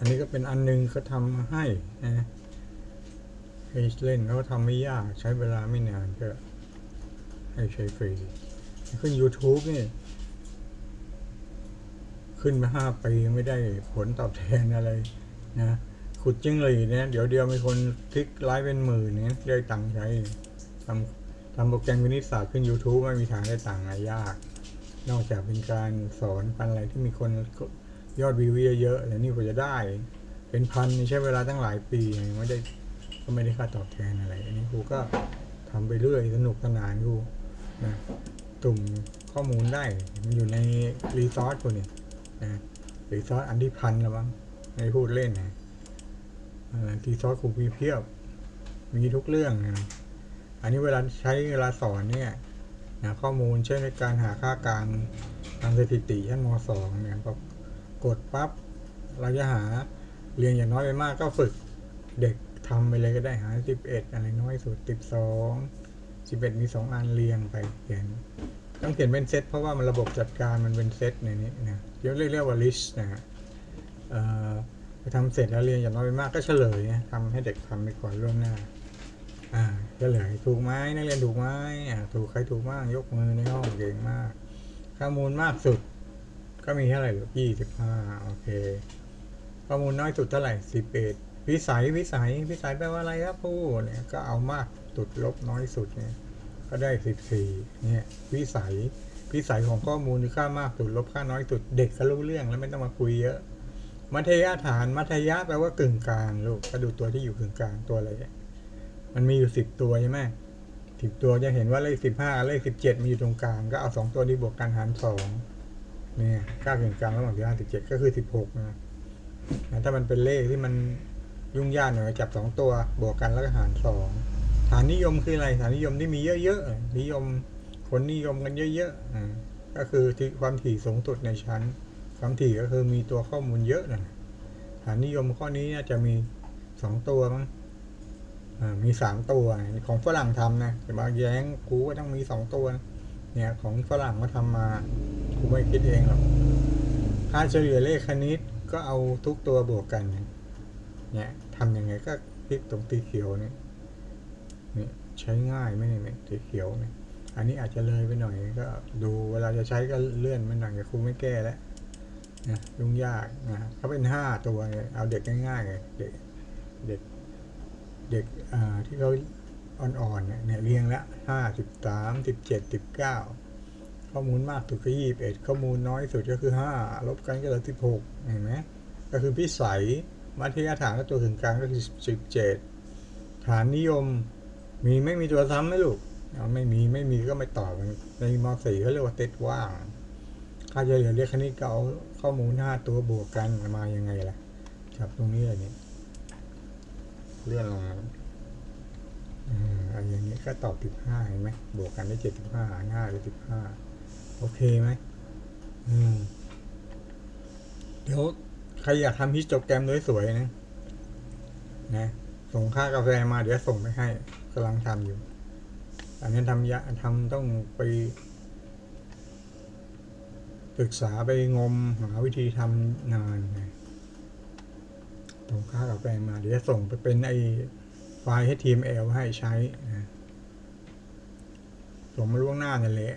อันนี้ก็เป็นอันหนึงเขาทำมาให้นะให้เล่นเขาทำไม่ยากใช้เวลาไม่นานก็ให้ใช้ฟรีขึ้น YouTube นี่ ขึ้นมาห้าปีไม่ได้ผลตอบแทนอะไรนะขุดจิ้งหรีดเนี่ยเดี๋ยวเดียวมีคนคลิกไลค์เป็นหมื่นเนี่ยได้ตังค์ใช้ทำทำโปรแกรมวินิจศาสตร์ขึ้น YouTube ไม่มีทางได้ตังค์อะยาก นอกจากเป็นการสอนพันอะไรที่มีคน ยอดวิวเยอะๆแล้วนี่กว่าจะได้ เป็นพันนี่ใช้เวลาตั้งหลายปีไม่ได้ก็ไม่ได้ค่าตอบแทนอะไร อันนี้ครูก็ทำไปเรื่อยสนุกสนานครูนะตุ่มข้อมูลได้มันอยู่ในรีซอสคนนี่นะรีซอสอันที่พันแล้วมั้งไม่พูดเล่นนะรีซอสครูมีเพียบ มีทุกเรื่องนะอันนี้เวลาใช้เวลาสอนเนี่ยนะข้อมูลเช่นในการหาค่ากลางทางสถิติชั้นม .2 เนี่ยพอ กดปั๊บเราจะหาเรียนอย่างน้อยไปมากก็ฝึกเด็กทำไปเลยก็ได้หา11อะไรน้อยสุด12 11มี2อันเรียงไปเขียนต้องเขียนเป็นเซตเพราะว่ามันระบบจัดการมันเป็นเซตในนี้นะเรียกเรียกว่า list นะฮะไปทำเสร็จแล้วเรียนอย่างน้อยไปมากก็เฉลยนะทำให้เด็กทำไปก่อนล่วงหน้าอ่าเฉลยถูกไหมนักเรียนถูกไหมอ่าถูกใครถูกบ้างยกมือในห้องเก่งมาก ข้อมูลมากสุด ก็มีเท่าไหร่ลูกยี่สิบห้าโอเค ข้อมูลน้อยสุดเท่าไหร่สิบเอ็ดวิสัยวิสัยวิสัยแปลว่าอะไรครับผู้เนี่ยก็เอามากสุดลบน้อยสุดเนี่ยก็ได้สิบสี่เนี่ยวิสัยวิสัยของข้อมูลค่ามากสุดลบค่าน้อยสุดเด็กก็รู้เรื่องแล้วไม่ต้องมาคุยเยอะ มัธยฐานมัธยะแปลว่ากึ่งกลางลูกก็ดูตัวที่อยู่กึ่งกลางตัวอะไรมันมีอยู่สิบตัวใช่ไหมสิบตัวจะเห็นว่าเลขสิบห้าเลขสิบเจ็ดมีอยู่ตรงกลางก็เอาสองตัวนี้บวกกันหารสอง นี่ยค่ากึ่งกลางระหว่างสิบห้าสิบเจ็ดก็คือสิบหกนะถ้ามันเป็นเลขที่มันยุ่งยากหน่อยจับสองตัวบวกกันแล้วก็หารสองฐานนิยมคืออะไรฐานนิยมที่มีเยอะๆนิยมคนนิยมกันเยอะๆอ่าก็คือที่ความถี่สูงสุดในชั้น ความถี่ก็คือมีตัวข้อมูลเยอะนะฐานนิยมข้อนี้น่าจะมีสองตัวมั้งมีสามตัวของฝรั่งทำนะแต่มาแย้งกูว่าต้องมีสองตัว เนี่ยของฝรั่งก็ทำมา กูไม่คิดเองหรอกค่าเฉลี่ยเลขคณิตก็เอาทุกตัวบวกกันเนี่ยทำยังไงก็คลิกตรงตีเขียวเนี่ยนี่ใช้ง่ายไหมเนี่ยเนี่ยสีเขียวเนี่ยอันนี้อาจจะเลยไปหน่อยก็ดูเวลาจะใช้ก็เลื่อนไปหน่อยครูไม่แก้แล้วนะยุ่งยากนะเขาเป็นห้าตัวเนี่ยเอาเด็กง่ายๆเลยเด็กเด็กเด็กอ่าที่เขาอ่อนๆเนี่ยเนี่ยเรียงละห้าสิบสามสิบเจ็ดสิบเก้า ข้อมูลมากสุดก็ยี่สิบเอ็ดข้อมูลน้อยสุดก็คือห้าลบกันก็เหลือสิบหกเห็นไหมก็คือพิสัยมัธยฐานก็ตัวถึงกลางก็คือสิบเจ็ดฐานนิยม มีไม่มีตัวซ้ำไหมลูกไม่มีไม่มีก็ไม่ตอบในมสี่เขาเรียกว่าเต็ดว่างค่าเฉลี่ยเรียกคณิตก็เอาข้อมูลห้าตัวบวกกันมายังไงล่ะจับตรงนี้เลยนี่เลื่อนลงอืมอันอย่างนี้ก็ตอบสิบห้าเห็นไหมบวกกันได้เจ็ดสิบห้าง่ายเลยสิบห้า โอเคไหมอืม เดี๋ยวใครอยากทำฮิสโตแกรมสวยๆนะ นะ ส่งค่ากาแฟมาเดี๋ยวส่งไปให้กำลังทำอยู่ อันนี้ทำยะทำต้องไปศึกษาไปงมหาวิธีทำนานไงส่งค่ากาแฟมาเดี๋ยวส่งไปเป็นไอไฟล์ HTML ให้ใช้นะส่งมาล่วงหน้านั่นแหละ